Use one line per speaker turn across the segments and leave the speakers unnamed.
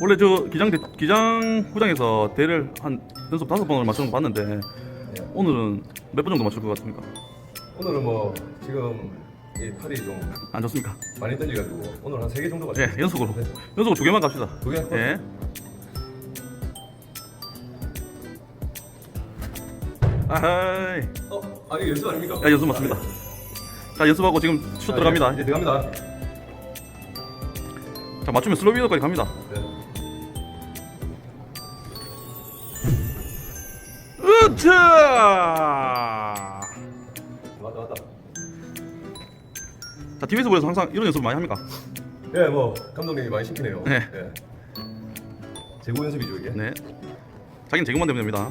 원래 저 기장 대, 기장 구장에서 대를 한 연속 다섯 번을 맞추는 거 봤는데 오늘은 몇 번 정도 맞출 것 같습니까?
오늘은 뭐 지금 이 팔이 좀
안 좋습니까?
많이 던져가지고 오늘 한 세 개 정도 맞죠?
예, 연속으로
네.
연속으로 두 개만 갑시다.
두 개?
예. 아하이.
어? 아 이거 연습 아닙니까?
야, 연습 맞습니다. 자, 연습하고 지금 슛 들어갑니다.
이제 들어갑니다.
자, 맞추면 슬로비더까지 갑니다.
네.
으차!
맞다 맞다.
자, TV에서 보여서 항상 이런 연습 많이 합니까?
예, 뭐 감독님이 많이 시키네요.
네.
예. 재고 연습이죠 이게.
네. 자기는 제공만 되면 됩니다.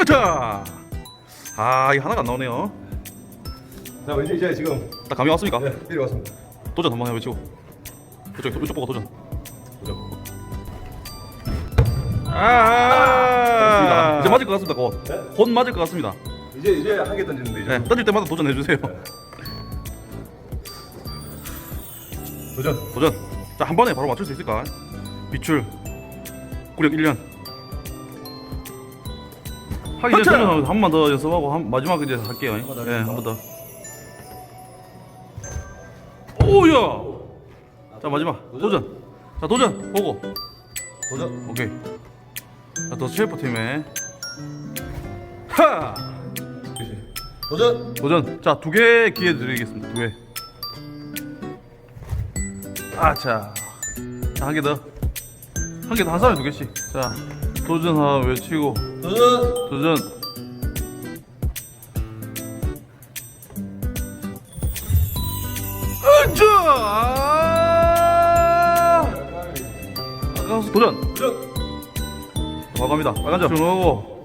으차! 아, 이 하나가 안 나오네요.
자, 이제 이제 지금
딱 감이 왔습니까?
네, 내려왔습니다.
도전 한번 해보시고. 이쪽, 이쪽 보고 도전.
보죠.
아, 맞을 것 같습니다. 곧.
네?
곧 맞을 것 같습니다.
이제 이제 한개 던지는데 이제.
네, 던질 때마다 도전해 주세요.
도전.
도전. 자, 한 번에 바로 맞출 수 있을까? 비출. 구력 1년. 하기 전에 한번 더 연습하고 한, 마지막 이제 할게요. 예, 한
하겠습니다.
번 더. 오야. 자, 마지막 도전. 자, 도전 보고.
도전.
오케이. 자, 더 셰프 팀의 하.
도전.
도전. 자, 두 개 기회 드리겠습니다. 두 개. 아, 자. 자, 한 개 더. 한 개 더, 한 사람에 두 개씩. 자, 도전 하나 외치고.
도전.
도전. 으쌰! 아! 아까워서 도전.
도전.
과감합니다. 빨간 점. 조용하고.